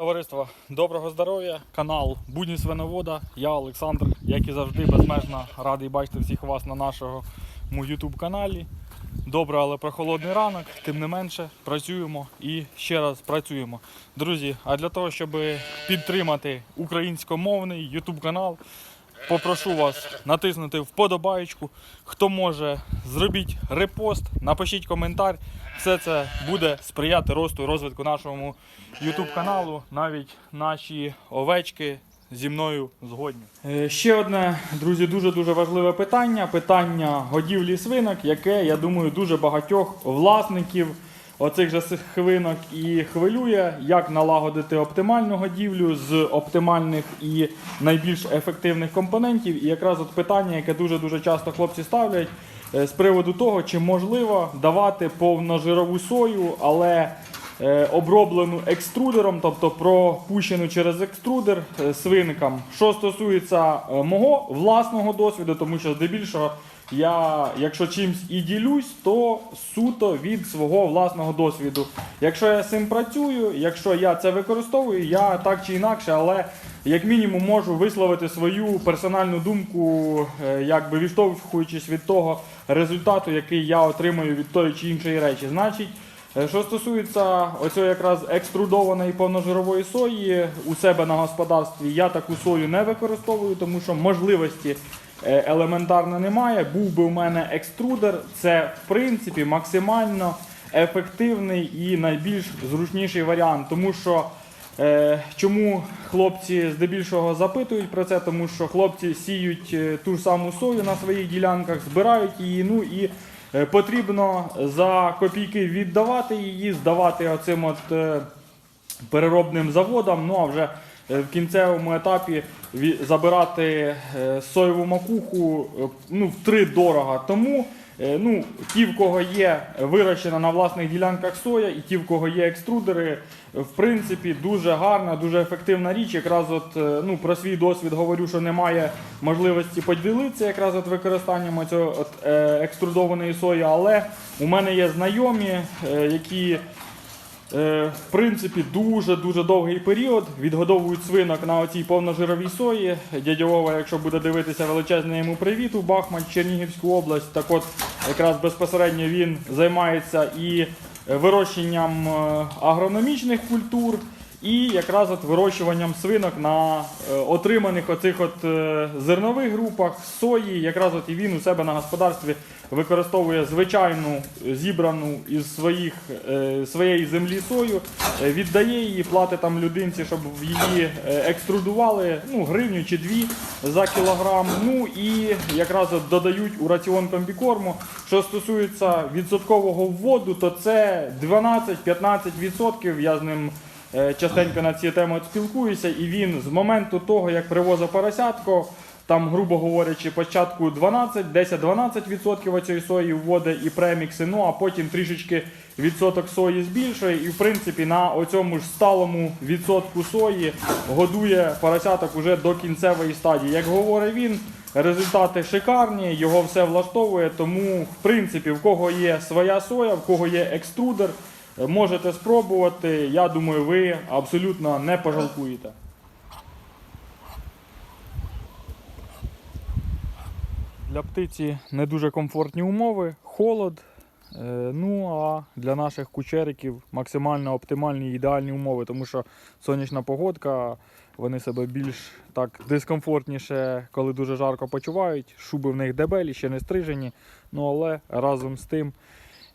Товариство, доброго здоров'я, канал Будні Свиновода. Я Олександр, як і завжди, безмежно радий бачити всіх вас на нашому YouTube каналі. Добре, але прохолодний ранок, тим не менше, працюємо і ще раз працюємо. Друзі, а для того, щоб підтримати українськомовний YouTube канал, попрошу вас натиснути вподобаєчку. Хто може, зробіть репост, напишіть коментар. Все це буде сприяти росту і розвитку нашому YouTube каналу. Навіть наші овечки зі мною згодні. Е, Ще одне, друзі, дуже дуже важливе питання: питання годівлі свинок, яке я думаю дуже багатьох власників оцих же свинок і хвилює, як налагодити оптимальну годівлю з оптимальних і найбільш ефективних компонентів. І якраз от питання, яке дуже дуже часто хлопці ставлять. е, З приводу того, чи можливо давати повножирову сою, але е, оброблену екструдером, тобто пропущену через екструдер е, свинкам. Що стосується мого власного досвіду, тому що здебільшого я, якщо чимсь і ділюсь, то суто від свого власного досвіду. Якщо я з цим працюю, якщо я це використовую, я так чи інакше, але як мінімум можу висловити свою персональну думку, е, якби відштовхуючись від того результату, який я отримую від тої чи іншої речі. Значить, Е, Що стосується оцього якраз екструдованої повножирової сої у себе на господарстві, я таку сою не використовую, тому що можливості елементарно немає. Був би у мене екструдер, це в принципі максимально ефективний і найбільш зручніший варіант, тому що. Е, Чому хлопці здебільшого запитують про це? Тому що хлопці сіють е, ту ж саму сою на своїх ділянках, збирають її, ну і е, потрібно за копійки віддавати її, здавати оцим от е, переробним заводам. Ну а вже е, в кінцевому етапі забирати е, соєву макуху е, ну, втри дорого. Тому е, ну, ті, в кого є вирощена на власних ділянках соя, і ті, в кого є екструдери, в принципі, дуже гарна, дуже ефективна річ. Якраз от, е, ну, про свій досвід говорю, що немає можливості поділитися якраз от використанням цього от, е, екструдованої сої, але у мене є знайомі, е, які Е, В принципі, дуже-дуже довгий період. Відгодовують свинок на оцій повножировій сої. Дядя Вова, якщо буде дивитися величезний йому привіт у Бахмач, Чернігівську область, так от якраз безпосередньо він займається і вирощенням е, агрономічних культур, і якраз от вирощуванням свинок на е, отриманих оцих от е, зернових групах сої. Якраз от і він у себе на господарстві використовує звичайну зібрану із своїх, е, своєї землі сою, віддає її, платить там людинці, щоб її екструдували ну, гривню чи дві за кілограм. Ну і якраз от додають у раціон комбікорму. Що стосується відсоткового вводу, то це 12-15%. Я з ним частенько на ці теми спілкуюся, і він з моменту того, як привозив поросятко, там, грубо говорячи, початку 12, 10-12% оцієї сої вводить і премікси, ну а потім трішечки відсоток сої збільшує. І в принципі на оцьому ж сталому відсотку сої годує поросяток уже до кінцевої стадії. Як говорить він, результати шикарні, його все влаштовує. Тому, в принципі, в кого є своя соя, в кого є екструдер, е, можете спробувати. Я думаю, ви абсолютно не пожалкуєте. Для птиці не дуже комфортні умови, холод. Е, Ну а для наших кучериків максимально оптимальні і ідеальні умови, тому що сонячна погодка, вони себе більш так дискомфортніше, коли дуже жарко почувають. Шуби в них дебелі, ще не стрижені. Ну але разом з тим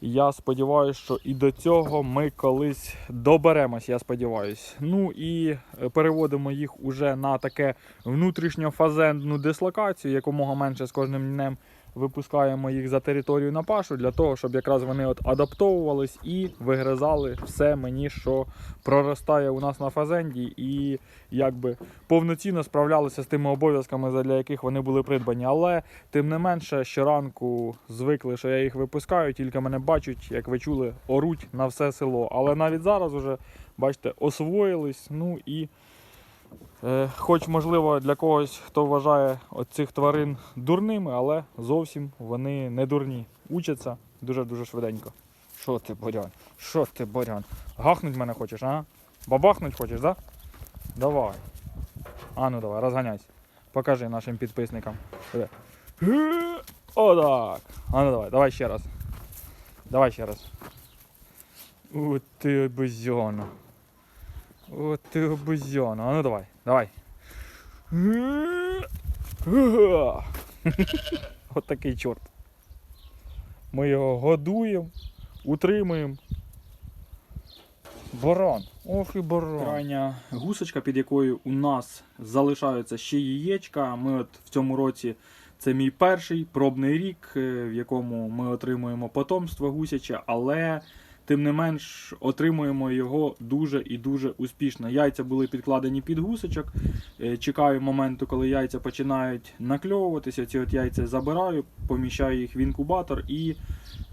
я сподіваюся, що і до цього ми колись доберемось, я сподіваюся. Ну і е, переводимо їх уже на таке внутрішньофазендну дислокацію, якомога менше з кожним днем випускаємо їх за територію на пашу, для того, щоб якраз вони от адаптовувались і вигризали все мені, що проростає у нас на фазенді, і якби повноцінно справлялися з тими обов'язками, задля яких вони були придбані. Але тим не менше, щоранку звикли, що я їх випускаю, тільки мене бачать, як ви чули, оруть на все село. Але навіть зараз уже, бачите, освоїлись. Ну і Хоч, можливо, для когось, хто вважає цих тварин дурними, але зовсім вони не дурні. Учаться дуже-дуже швиденько. Що ти, Борян? Що ти, Борян? Гахнуть мене хочеш, а? Бабахнуть хочеш, так? Да? Давай. А ну давай, розганяйся. Покажи нашим підписникам. Диви. О, так. А ну давай, давай ще раз. Давай ще раз. О, ти обезьяна. О, ти обезьяна. А ну давай, давай. От такий чорт. Ми його годуємо, утримуємо. Баран. Ох і баран. Крайня гусочка, під якою у нас залишаються ще яєчка. Ми от в цьому році це мій перший пробний рік, е, в якому ми отримуємо потомство гусяче, але тим не менш отримуємо його дуже і дуже успішно. Яйця були підкладені під гусочок. Е, Чекаю моменту, коли яйця починають накльовуватися. Ці от яйця забираю, поміщаю їх в інкубатор і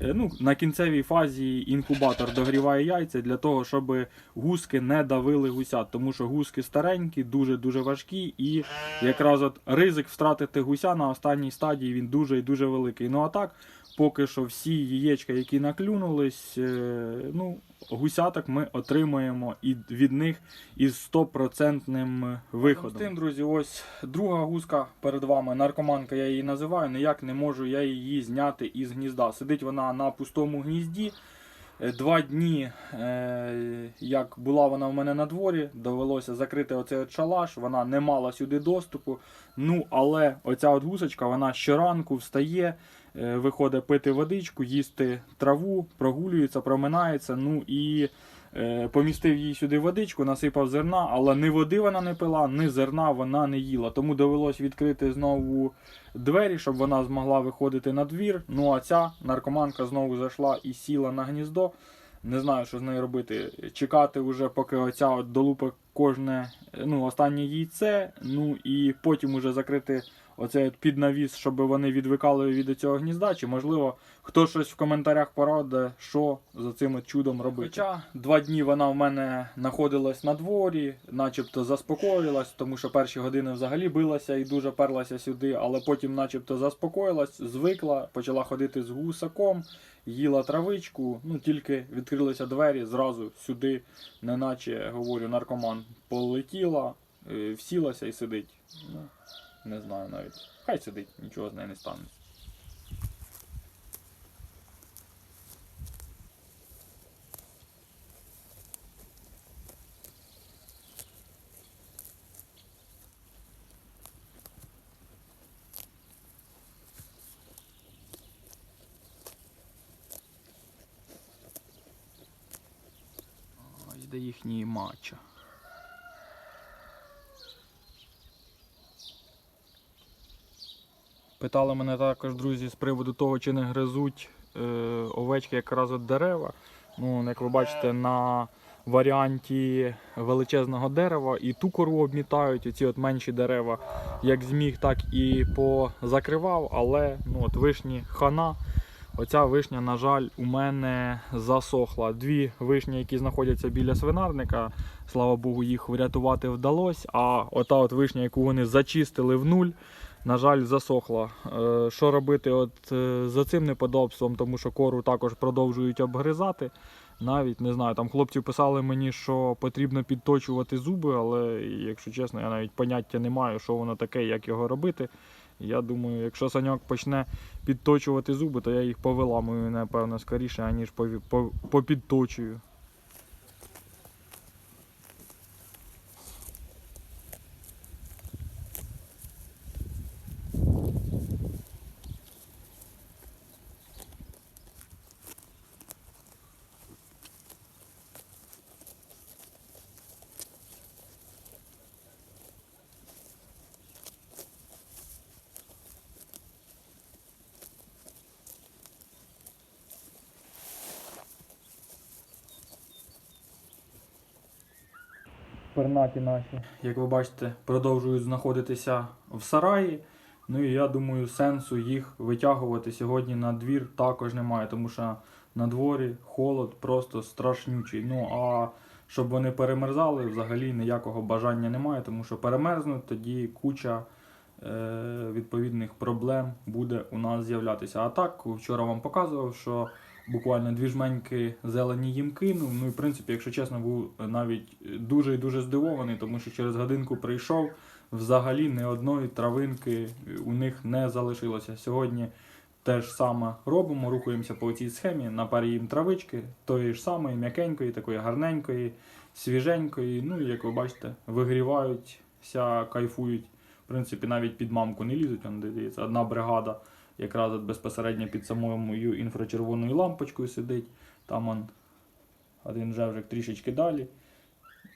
е, ну, на кінцевій фазі інкубатор догріває яйця для того, щоб гуски не давили гусят. Тому що гуски старенькі, дуже-дуже важкі, і якраз от ризик втратити гуся на останній стадії він дуже і дуже великий. Ну а так, поки що всі яєчка, які наклюнулись, е, ну, гусяток ми отримаємо і від них із 100% виходом. Тим, друзі, ось друга гуска перед вами, наркоманка я її називаю, ніяк не можу я її зняти із гнізда. Сидить вона на пустому гнізді. Е, Два дні, е, як була вона в мене на дворі, довелося закрити оцей от шалаш, вона не мала сюди доступу. Ну, але оця от гусочка, вона щоранку встає, е, виходить пити водичку, їсти траву, прогулюється, проминається. Ну і помістив їй сюди водичку, насипав зерна, але ні води вона не пила, ні зерна вона не їла. Тому довелось відкрити знову двері, щоб вона змогла виходити на двір. Ну а ця наркоманка знову зайшла і сіла на гніздо. Не знаю, що з нею робити. Чекати вже, поки оця от долупить кожне ну, останнє яйце, ну і потім уже закрити оцей от піднавіс, щоб вони відвикали від цього гнізда. Чи можливо хто щось в коментарях пораде, що за цим от чудом робити. Хоча два дні вона в мене знаходилась на дворі, начебто заспокоїлась, тому що перші години взагалі билася і дуже перлася сюди, але потім, начебто, заспокоїлась, звикла, почала ходити з гусаком, їла травичку. Ну тільки відкрилися двері, зразу сюди, неначе говорю, наркоман полетіла, е, всілася і сидить. Не знаю навіть. Хай сидить, нічого з нею не стане. Йде їхній матча. Питали мене також, друзі, з приводу того, чи не гризуть е, овечки якраз от дерева. Ну, як ви бачите, на варіанті величезного дерева і ту кору обмітають, оці от менші дерева, як зміг, так і позакривав, але ну, от вишні хана. Оця вишня, на жаль, у мене засохла. Дві вишні, які знаходяться біля свинарника, слава Богу, їх врятувати вдалося. А ота от вишня, яку вони зачистили в нуль, на жаль, засохла. Е, Що робити от е, за цим неподобством, тому що кору також продовжують обгризати. Навіть не знаю, там хлопці писали мені, що потрібно підточувати зуби, але якщо чесно, я навіть поняття не маю, що воно таке, як його робити. Я думаю, якщо саньок почне підточувати зуби, то я їх повиламую, напевно, скоріше, аніж попідточую. Пернаті наші, як ви бачите, продовжують знаходитися в сараї. Ну і я думаю, сенсу їх витягувати сьогодні на двір також немає, тому що на дворі холод просто страшнючий. Ну а щоб вони перемерзали, взагалі ніякого бажання немає, тому що перемерзнуть, тоді куча е, відповідних проблем буде у нас з'являтися. А так, вчора вам показував, що Буквально дві жменьки зелені їм кинув. Ну і в принципі, якщо чесно, був навіть дуже і дуже здивований, тому що через годинку прийшов. Взагалі ні одної травинки у них не залишилося. Сьогодні те ж саме робимо, рухаємося по цій схемі, напарюємо травички, тої ж самої, м'якенької, такої гарненької, свіженької. Ну і як ви бачите, вигріваються, кайфують. В принципі, навіть під мамку не лізуть. Дивіться, одна бригада якраз безпосередньо під самою інфрачервоною лампочкою сидить. Там он один жевжик трішечки далі.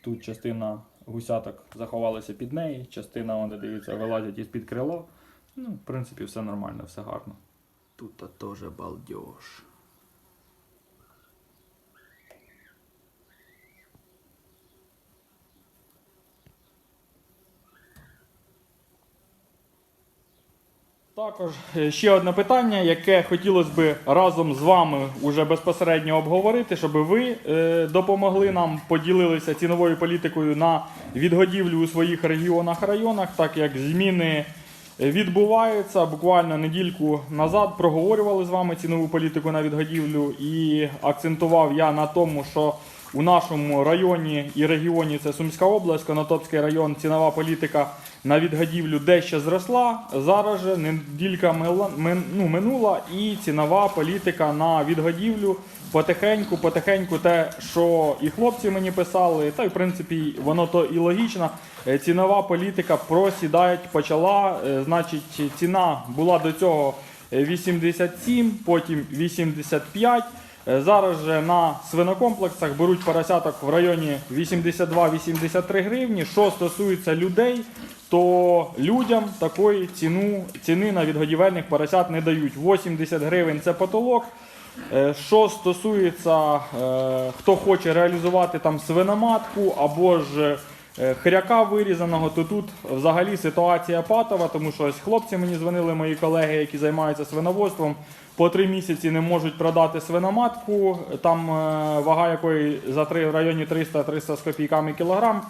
Тут частина гусяток заховалася під неї, частина, вон, дивіться, вилазять із-під крила. Ну, в принципі, все нормально, все гарно. Тут теж балдеж. Також е, ще одне питання, яке хотілося б разом з вами уже безпосередньо обговорити, щоб ви е, допомогли нам, поділилися ціновою політикою на відгодівлю у своїх регіонах, районах, так як зміни відбуваються. Буквально недільку назад проговорювали з вами цінову політику на відгодівлю і акцентував я на тому, що у нашому районі і регіоні це Сумська область, Конотопський район, цінова політика на відгодівлю дещо зросла. Зараз же неділька ну, минула і цінова політика на відгодівлю потихеньку, потихеньку те, що і хлопці мені писали, та й в принципі воно то і логічно. Е, Цінова політика просідає, почала. Е, Значить, ціна була до цього е, 87, потім 85. Е, Зараз же на свинокомплексах беруть поросяток в районі 82-83 гривні. Що стосується людей, то людям такої ціну, ціни на відгодівельних поросят не дають. 80 гривень це потолок. Е, Що стосується, е, хто хоче реалізувати там свиноматку або ж хряка вирізаного, то тут взагалі ситуація патова, тому що ось хлопці мені дзвонили, мої колеги, які займаються свиноводством, по три місяці не можуть продати свиноматку, там е, вага якої за три в районі 300-300 з копійками кілограм.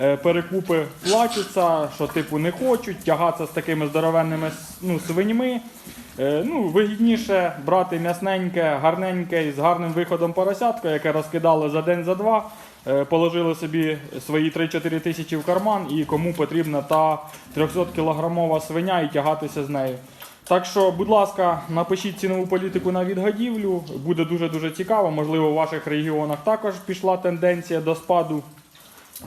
Е, Перекупи плачуться, що типу не хочуть тягатися з такими здоровенними ну, свиньми. Е, Ну, вигідніше брати м'ясненьке, гарненьке і з гарним виходом поросятка, яке розкидали за день, за два, е, положили собі свої 3-4 тисячі в карман і кому потрібна та 300 кілограмова свиня і тягатися з нею. Так що, будь ласка, напишіть цінову політику на відгодівлю. Буде дуже дуже цікаво. Можливо, у ваших регіонах також пішла тенденція до спаду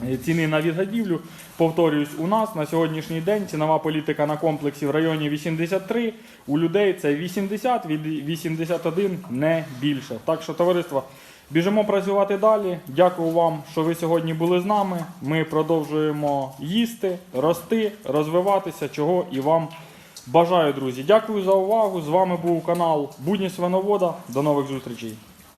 е, ціни на відгодівлю. Повторюсь, у нас на сьогоднішній день цінова політика на комплексі в районі 83. У людей це 80 від 81 не більше. Так що, товариство, біжимо працювати далі. Дякую вам, що ви сьогодні були з нами. Ми продовжуємо їсти, рости, розвиватися, чого і вам бажаю, друзі. Дякую за увагу. З вами був канал Будні Свиновода. До нових зустрічей.